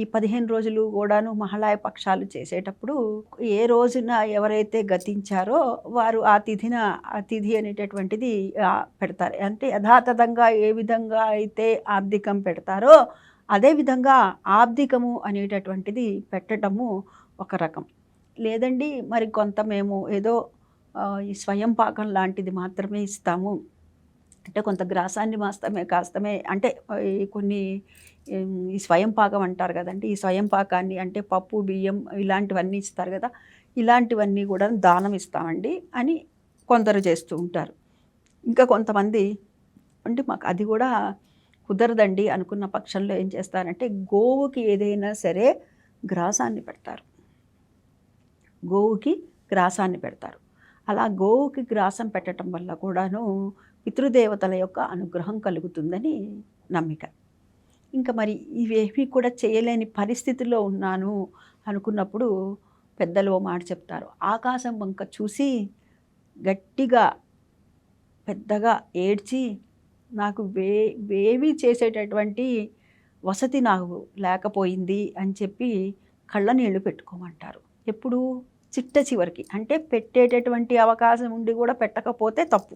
ఈ పదిహేను రోజులు కూడాను మహాళయ పక్షాలు చేసేటప్పుడు ఏ రోజున ఎవరైతే గతించారో వారు ఆ తిథిన ఆ తిథి అనేటటువంటిది పెడతారు. అంటే యథాతథంగా ఏ విధంగా అయితే ఆబ్దికం పెడతారో అదే విధంగా ఆబ్దికము అనేటటువంటిది పెట్టడము ఒక రకం. లేదండి మరి కొంత మేము ఏదో ఈ స్వయం పాకం లాంటిది మాత్రమే ఇస్తాము. అంటే కొంత గ్రాసాన్ని మాస్తమే కాస్తమే అంటే కొన్ని ఈ స్వయం పాకం అంటారు కదండి. ఈ స్వయం పాకాన్ని అంటే పప్పు బియ్యం ఇలాంటివన్నీ ఇస్తారు కదా. ఇలాంటివన్నీ కూడా దానం ఇస్తామండి అని కొందరు చేస్తూ ఉంటారు. ఇంకా కొంతమంది అంటే మాకు అది కూడా కుదరదండి అనుకున్న పక్షంలో ఏం చేస్తారంటే గోవుకి ఏదైనా సరే గ్రాసాన్ని పెడతారు. గోవుకి గ్రాసాన్ని పెడతారు. అలా గోవుకి గ్రాసం పెట్టడం వల్ల కూడాను పితృదేవతల యొక్క అనుగ్రహం కలుగుతుందని నమ్మిక. ఇంకా మరి ఇవేమీ కూడా చేయలేని పరిస్థితిలో ఉన్నాను అనుకున్నప్పుడు పెద్దలు ఓ మాట చెప్తారు. ఆకాశం వంక చూసి గట్టిగా పెద్దగా ఏడ్చి నాకు వే వేవి చేసేటటువంటి వసతి నాకు లేకపోయింది అని చెప్పి కళ్ళ నీళ్ళు పెట్టుకోమంటారు. ఎప్పుడు చిట్ట చివరికి. అంటే పెట్టేటటువంటి అవకాశం ఉండి కూడా పెట్టకపోతే తప్పు.